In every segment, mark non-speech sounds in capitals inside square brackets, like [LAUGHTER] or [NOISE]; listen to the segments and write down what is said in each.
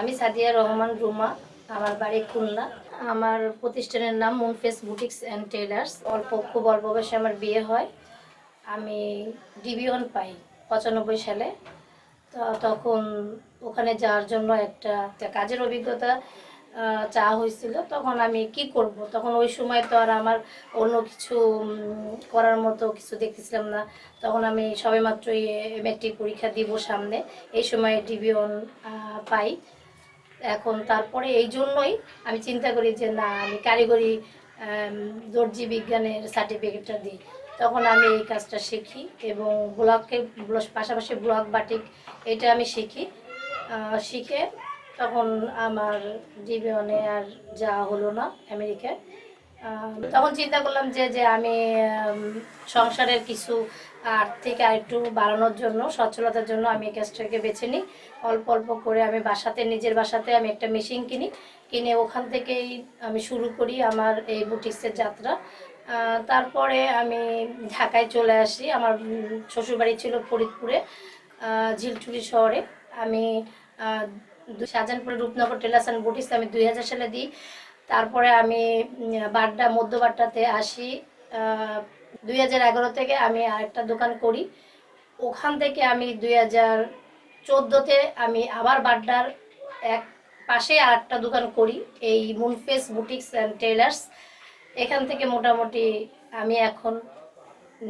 আমি সাদিয়া রহমান রুমা, আমার বাড়ি খুলনা। আমার প্রতিষ্ঠানের নাম মুনফেস বুটিক্স অ্যান্ড টেলার্স অল্প, খুব অল্প বয়সে আমার বিয়ে হয়। আমি ডিবিওন পাই পঁচানব্বই সালে। তো তখন ওখানে যাওয়ার জন্য একটা কাজের অভিজ্ঞতা চাওয়া হয়েছিল। তখন আমি কি করব? তখন ওই সময় তো আর আমার অন্য কিছু করার মতো কিছু দেখতেছিলাম না। তখন আমি সবেমাত্রই মেট্রিক পরীক্ষা দিব সামনে। এই সময় ডিবিওন পাই। এখন তারপরে এই জন্যই আমি চিন্তা করি যে, না, আমি কারিগরি দর্জি বিজ্ঞানের সার্টিফিকেটটা দিই। তখন আমি এই কাজটা শিখি এবং ব্লকে পাশাপাশি ব্লক বাটিক এটা আমি শিখি। শিখে তখন আমার জীবনে আর যাওয়া হলো না আমেরিকায়। তখন চিন্তা করলাম যে যে আমি সংসারের কিছু আর একটু বাড়ানোর জন্য, সচ্ছলতার জন্য আমি কাজটাকে বেছে নিই। অল্প অল্প করে আমি বাসাতে, নিজের বাসাতে আমি একটা মেশিন কিনি। কিনে ওখান থেকেই আমি শুরু করি আমার এই বুটিক্সের যাত্রা। তারপরে আমি ঢাকায় চলে আসি। আমার শ্বশুরবাড়ি ছিল ফরিদপুরে ঝিলটুলি শহরে। আমি শাহজাহানপুরে রূপনগর টেলার্স অ্যান্ড বুটিক্স আমি দুই হাজার সালে দিই। তারপরে আমি বাড্ডা মধ্য বাড্ডাতে আসি দুই হাজার এগারো থেকে আমি আরেকটা দোকান করি। ওখান থেকে আমি দুই হাজার চোদ্দোতে আমি আবার বাড্ডার এক পাশে আর একটা দোকান করি, এই মুনফেস বুটিক্স অ্যান্ড টেলার্স এখান থেকে মোটামুটি আমি এখন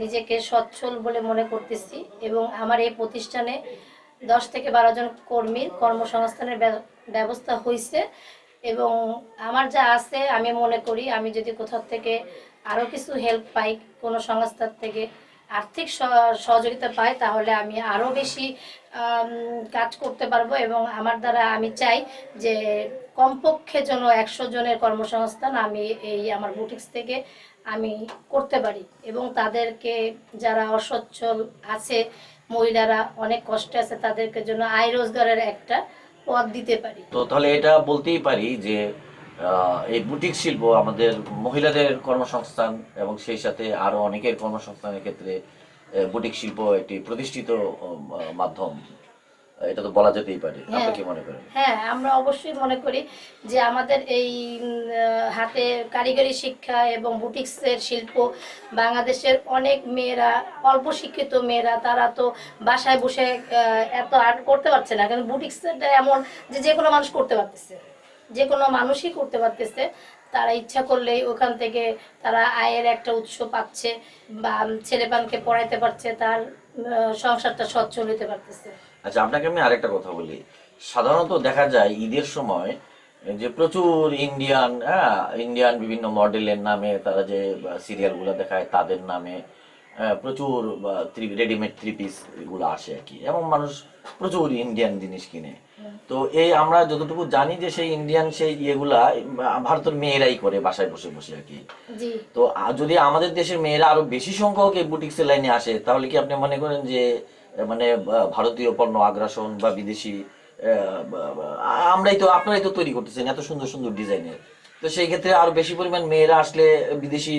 নিজেকে সচ্ছল বলে মনে করতেছি এবং আমার এই প্রতিষ্ঠানে দশ থেকে বারো জন কর্মীর কর্মসংস্থানের ব্যবস্থা হয়েছে এবং আমার যা আছে আমি মনে করি, আমি যদি কোথাও থেকে আরও কিছু হেল্প পাই কোনো সংস্থার থেকে, আর্থিক সহ- সহযোগিতা পাই, তাহলে আমি আরও বেশি কাজ করতে পারব এবং আমার দ্বারা আমি চাই যে কমপক্ষে যেন একশো জনের কর্মসংস্থান আমি এই আমার বুটিক্স থেকে আমি করতে পারি এবং তাদেরকে যারা অসচ্ছল আছে, মহিলারা অনেক কষ্টে আছে, তাদেরকে জন্য আয় রোজগারের একটা পথ দিতে পারি। তো তাহলে এটা বলতেই পারি যে এই বুটিক শিল্প আমাদের মহিলাদের কর্মসংস্থান এবং সেই সাথে আরও অনেকের কর্মসংস্থানের ক্ষেত্রে বুটিক শিল্প একটি প্রতিষ্ঠিত মাধ্যম। এটা তো বলা যেতেই পারে। আপনি হ্যাঁ। কি মনে করেন? হ্যাঁ আমরা অবশ্যই মনে করি যে আমাদের এই হাতে কারিগরি শিক্ষা এবং বুটিক্সের শিল্প বাংলাদেশের অনেক মেয়েরা অল্প শিক্ষিত মেয়েরা তারা তো বাসায় বসে এত আর্ট করতে পারছে না। কারণ বুটিক্সটা এমন যে যে কোনো মানুষ করতে পারতেছে। যে কোনো মানুষই করতে পারতেছে, তারা ইচ্ছা করলেই ওখান থেকে তারা আয়ের একটা উৎস পাচ্ছে বা ছেলেপানকে পড়াইতে পারছে, তার সংসারটা সচ্ছল হতে পারতেছে। আচ্ছা আপনাকে আমি আরেকটা কথা বলি। সাধারণত দেখা যায় ঈদের সময় যে প্রচুর ইন্ডিয়ান হ্যাঁ ইন্ডিয়ান বিভিন্ন মডেলের নামে তারা যে সিরিয়ালগুলো দেখায় তাদের নামে প্রচুর রেডিমেড থ্রি পিস এগুলো আসে আর কি। এবং মানুষ প্রচুর ইন্ডিয়ান জিনিস কিনে। তো এই আমরা যতটুকু জানি যে সেই ইন্ডিয়ান সেই ইয়েগুলা ভারতের মেয়েরাই করে বাসায় বসে বসে আর কি। তো যদি আমাদের দেশের মেয়েরা আরও বেশি সংখ্যক এই বুটিক্সের লাইনে আসে তাহলে কি আপনি মনে করেন যে মানে ভারতীয় পণ্য আগ্রাসন বা বিদেশি আমরাই তো আপনারাই তো তৈরি করতেছেন এত সুন্দর সুন্দর ডিজাইনের তো সেই ক্ষেত্রে আরও বেশি পরিমাণ মেয়েরা আসলে বিদেশি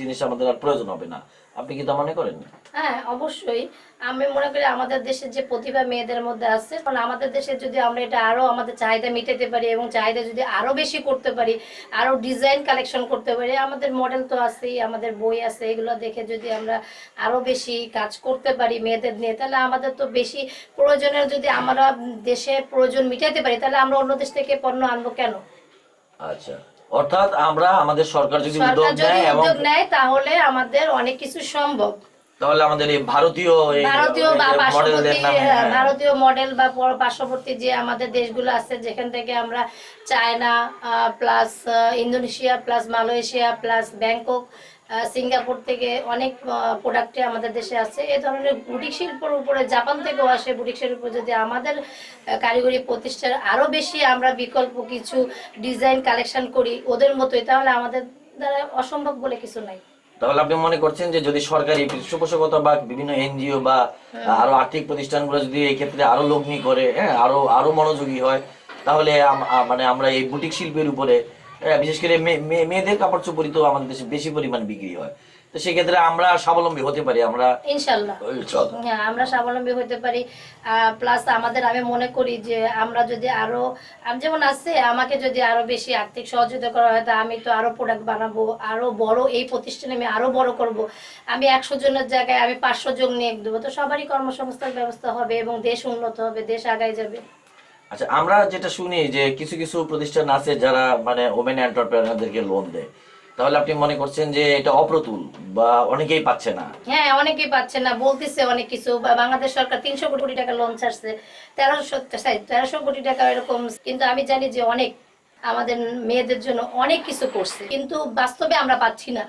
জিনিস আমাদের আর প্রয়োজন হবে না। আপনি কি তা মনে করেন? হ্যাঁ অবশ্যই। আমি মনে করি আমাদের দেশের যে প্রতিভা মেয়েদের মধ্যে আছে কারণ আমাদের দেশে যদি আমরা এটা আরও আমাদের চাহিদা মেটাতে পারি এবং চাহিদা যদি আরও বেশি করতে পারি আরও ডিজাইন কালেকশন করতে পারি আমাদের মডেল তো আছেই আমাদের বই আছে এগুলো দেখে যদি আমরা আরও বেশি কাজ করতে পারি মেয়েদের নিয়ে তাহলে আমাদের তো বেশি প্রয়োজনের যদি আমরা দেশে প্রয়োজন মিটাতে পারি তাহলে আমরা অন্য দেশ থেকে পণ্য আনব কেন? আচ্ছা। অর্থাৎ আমরা আমাদের সরকার যদি উদ্যোগ নেয় এবং নেয় তাহলে আমাদের অনেক কিছু সম্ভব তাহলে আমাদের এই ভারতীয় ভারতীয় বা পার্শ্ববর্তী হ্যাঁ, হ্যাঁ। ভারতীয় মডেল বা পার্শ্ববর্তী যে আমাদের দেশগুলো আছে যেখান থেকে আমরা China plus Indonesia plus Malaysia plus Bangkok Singapore থেকে অনেক প্রোডাক্টে আমাদের দেশে আছে। এ ধরনের বুটিক শিল্পের উপরে জাপান থেকেও আসে বুটিক শিল্প। যদি আমাদের কারিগরি প্রতিষ্ঠান আরও বেশি আমরা বিকল্প কিছু ডিজাইন কালেকশন করি ওদের মতোই তাহলে আমাদের দ্বারা অসম্ভব বলে কিছু নাই। তাহলে আপনি মনে করছেন যে যদি সরকারি পৃষ্ঠপোষকতা বা বিভিন্ন এনজিও বা আরও আর্থিক প্রতিষ্ঠানগুলো যদি এই ক্ষেত্রে আরও লগ্নি করে হ্যাঁ আরও আরও মনোযোগী হয় তাহলে মানে আমরা এই বুটিক শিল্পের উপরে বিশেষ করে মেয়েদের কাপড় চোপড়ই তো আমাদের দেশে বেশি পরিমাণ বিক্রি হয়। তো তো সেক্ষেত্রে আমরা স্বাবলম্বী হতে পারি আমরা ইনশাল্লাহ। হ্যাঁ আমরা স্বাবলম্বী হতে পারি। প্লাস আমাদের আমি মনে করি যে আমরা যদি আরও যেমন আছে আমাকে যদি আরও বেশি আর্থিক সহযোগিতা করা হয় তা আমি তো আরও প্রোডাক্ট বানাবো আরও বড় এই প্রতিষ্ঠানে আমি আরও বড় করব। আমি একশো জনের জায়গায় আমি পাঁচশো জন নিয়ে দেবো। তো সবারই কর্মসংস্থান ব্যবস্থা হবে এবং দেশ উন্নত হবে দেশ আগায় যাবে। আচ্ছা আমরা যেটা শুনি যে কিছু কিছু প্রতিষ্ঠান আছে যারা মানে ওমেন এন্টারপ্রেনারদেরকে লোন দেয়। তাহলে আপনি মনে করছেন যে এটা অপ্রতুল বা অনেকেই পাচ্ছে না? হ্যাঁ অনেকেই পাচ্ছে না, বলতেছে অনেক কিছু। বাংলাদেশ সরকার তিনশো কোটি টাকা লোন ছাড়ছে, তেরোশো তেরোশো কোটি টাকা এরকম। কিন্তু আমি জানি যে অনেক আমাদের মেয়েদের জন্য অনেক কিছু করছে, কিন্তু বাস্তবে আমরা পাচ্ছি না।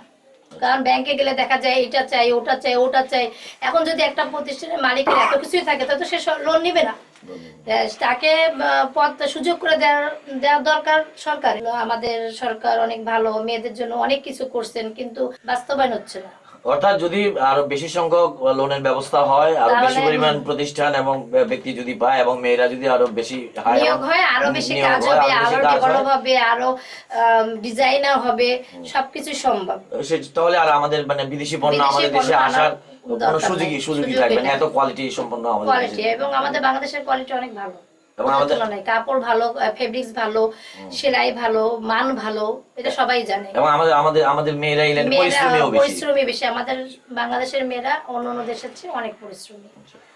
কারণ ব্যাংকে গেলে দেখা যায় এটা চাই, ওটা চাই ওটা চাই। এখন যদি একটা প্রতিষ্ঠানের মালিকের এত কিছুই থাকে, তাহলে সে লোন নিবে না। তাকে পথ সুযোগ করে দেওয়ার দেওয়ার দরকার সরকার। আমাদের সরকার অনেক ভালো মেয়েদের জন্য অনেক কিছু করছেন কিন্তু বাস্তবায়ন হচ্ছে না। অর্থাৎ যদি আরও বেশি সংখ্যক লোনের ব্যবস্থা হয় আরও বেশি পরিমাণ প্রতিষ্ঠান এবং ব্যক্তি যদি পায় এবং মেয়েরা যদি আরও বেশি নিয়োগ হয় আরও বেশি কাজ হবে আরও ডেভেলপ হবে আরও ডিজাইনার হবে সবকিছু সম্ভব। তাহলে আর আমাদের মানে বিদেশি পণ্য আমাদের দেশে আসার সুযোগই সুযোগই সুযোগই থাকবে না। নেই। এত কোয়ালিটি সম্পন্ন আমাদের কোয়ালিটি এবং আমাদের বাংলাদেশের কোয়ালিটি অনেক ভালো। এবং আমাদের- কাপড় ভালো ফেব্রিক্স ভালো সেলাই ভালো মান ভালো এটা সবাই জানে। এবং আমাদের আমাদের আমাদের মেয়েরা এলেন পরিশ্রমীও বেশি। পরিশ্রমী বেশি। আমাদের বাংলাদেশের মেয়েরা অন্য অন্য দেশের চেয়ে অনেক পরিশ্রমী।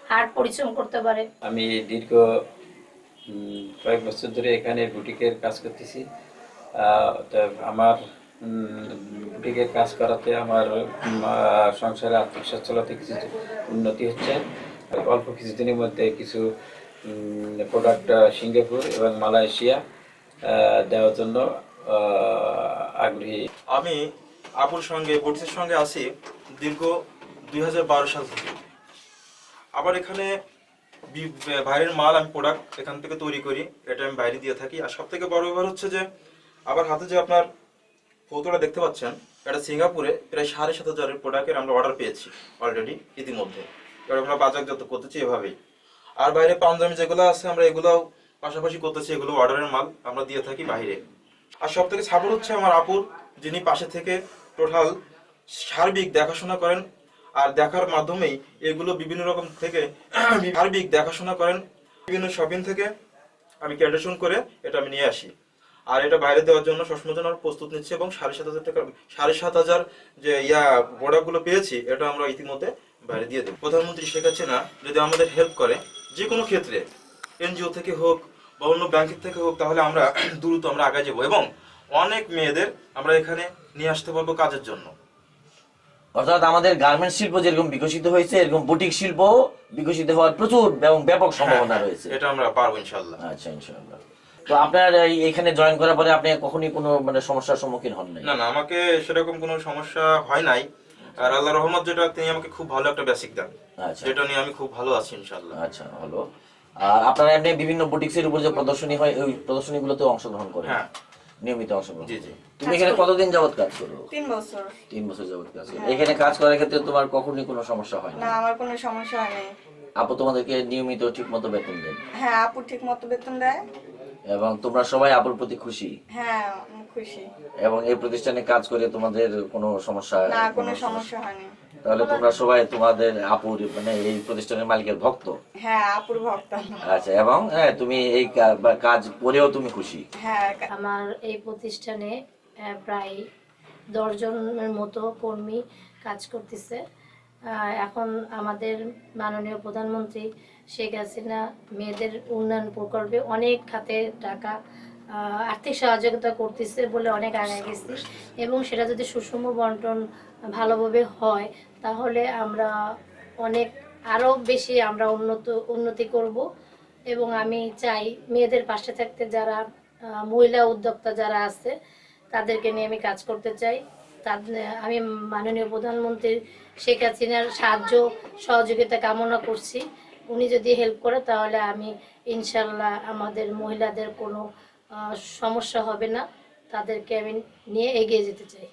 হার্ড পরিশ্রম করতে পারে। আমি দীর্ঘ কয়েক বছর ধরে এখানে বুটিকের কাজ করতেছি। আহ, আমার বুটিকের কাজ করাতে আমার সংসারে আর্থিক সচ্ছলতা কিছু উন্নতি হচ্ছে। অল্প কিছুদিনের মধ্যে কিছু প্রোডাক্ট সিঙ্গাপুর এবং মালয়েশিয়া দেওয়ার জন্য আগ্রহী। আমি আপুর সঙ্গে, বটিসের সঙ্গে আছি দীর্ঘ দুই হাজার বারো সাল থেকে। আবার এখানে বাইরের মাল আমি প্রোডাক্ট এখান থেকে তৈরি করি, এটা আমি বাইরে দিয়ে থাকি। আর সব থেকে বড় ব্যাপার হচ্ছে যে, আবার হাতে যে আপনার ফটোটা দেখতে পাচ্ছেন, এটা সিঙ্গাপুরে প্রায় সাড়ে সাত হাজারের প্রোডাক্টের আমরা অর্ডার পেয়েছি অলরেডি ইতিমধ্যে। এবার আমরা বাজারজাত করতেছি এভাবেই। আর বাইরে পাঞ্জাবি যেগুলো আছে, আমরা এগুলোও পাশাপাশি করতেছি, এগুলো অর্ডারের মাল আমরা দিয়ে থাকি বাইরে। আর সব থেকে সাপোর্ট হচ্ছে আমার আপুর, যিনি পাশে থেকে টোটাল সার্বিক দেখাশোনা করেন, আর দেখার মাধ্যমেই এগুলো বিভিন্ন রকম থেকে সার্বিক দেখাশোনা করেন, বিভিন্ন শপিং থেকে আমি ক্যান্ডেশন করে এটা আমি নিয়ে আসি। আর এটা বাইরে দেওয়ার জন্য সবসময় জন্য প্রস্তুত নিচ্ছি এবং সাড়ে সাত হাজার টাকা সাড়ে সাত হাজার যে ইয়া প্রোডাক্টগুলো পেয়েছি এটা আমরা ইতিমধ্যে বাইরে দিয়ে দেবো। প্রধানমন্ত্রী শেখ হাসিনা যদি আমাদের হেল্প করে যে কোনো ক্ষেত্রে এনজিও থেকে হোক বা অন্য ব্যাংকের থেকে হোক তাহলে আমরা [CLEARS THROAT] দ্রুত আমরা আগে যাব এবং অনেক মেয়েদের আমরা এখানে নিয়ে আসতে পারব কাজের জন্য। অর্থাৎ আমাদের গার্মেন্টস শিল্প যেরকম বিকশিত হয়েছে এরকম বুটিক শিল্প বিকশিত হওয়ার প্রচুর এবং ব্যাপক সম্ভাবনা রয়েছে। এটা আমরা পারব ইনশাল্লাহ আচ্ছা ইনশাআল্লাহ। তো আপনার এখানে জয়েন করার পরে আপনি কখনই কোনো মানে সমস্যার সম্মুখীন হন নাই? না না আমাকে সেরকম কোনো সমস্যা হয় নাই। আর আল্লাহ রহমত যেটা তিনি আমাকে খুব ভালো একটা বেসিক দেন। আচ্ছা। যেটা নিয়ে আমি খুব ভালো আছি ইনশাল্লাহ আচ্ছা হলো আর আপনারা এমনি বিভিন্ন বুটিক্সের উপর যে প্রদর্শনী হয় ওই প্রদর্শনীগুলোতে অংশগ্রহণ করেন? হ্যাঁ। নিয়মিত অংশগ্রহণ জি, জি। তুমি এখানে কতদিন যাবত কাজ করো? তিন বছর। তিন বছর যাবত কাজ করো। এখানে কাজ করার ক্ষেত্রে তোমার কখনই কোনো সমস্যা হয় না না আমার কোনো সমস্যা হয়নি আপু তোমাদেরকে নিয়মিত ঠিক মতো বেতন দেন? হ্যাঁ আপু ঠিক মতো বেতন দেয়। এবং তোমরা সবাই আপুর প্রতি খুশি? হ্যাঁ খুশি। এবং এই প্রতিষ্ঠানে কাজ করে তোমাদের কোনো সমস্যা না কোনো সমস্যা? হয়নি। তাহলে তোমরা সবাই তোমাদের আপুর মানে এই প্রতিষ্ঠানের মালিকের ভক্ত? হ্যাঁ আপুর ভক্ত। আচ্ছা এবং হ্যাঁ তুমি এই কাজ করেও তুমি খুশি? হ্যাঁ আমার এই প্রতিষ্ঠানে প্রায় দশজনের মতো কর্মী কাজ করতেছে। এখন আমাদের মাননীয় প্রধানমন্ত্রী শেখ হাসিনা মেয়েদের উন্নয়ন প্রকল্পে অনেক খাতে টাকা আর্থিক সহযোগিতা করতেছে বলে অনেক আগে গেছি। এবং সেটা যদি সুষম বন্টন ভালোভাবে হয়, তাহলে আমরা অনেক, আরও বেশি আমরা উন্নত, উন্নতি করব। এবং আমি চাই মেয়েদের পাশে থাকতে যারা মহিলা উদ্যোক্তা যারা আছে, তাদেরকে নিয়ে আমি কাজ করতে চাই। তাদের আমি মাননীয় প্রধানমন্ত্রীর শেখ হাসিনার সাহায্য, সহযোগিতা কামনা করছি। উনি যদি হেল্প করে তাহলে আমি ইনশাল্লাহ আমাদের মহিলাদের কোনো সমস্যা হবে না। তাদেরকে আমি নিয়ে এগিয়ে যেতে চাই।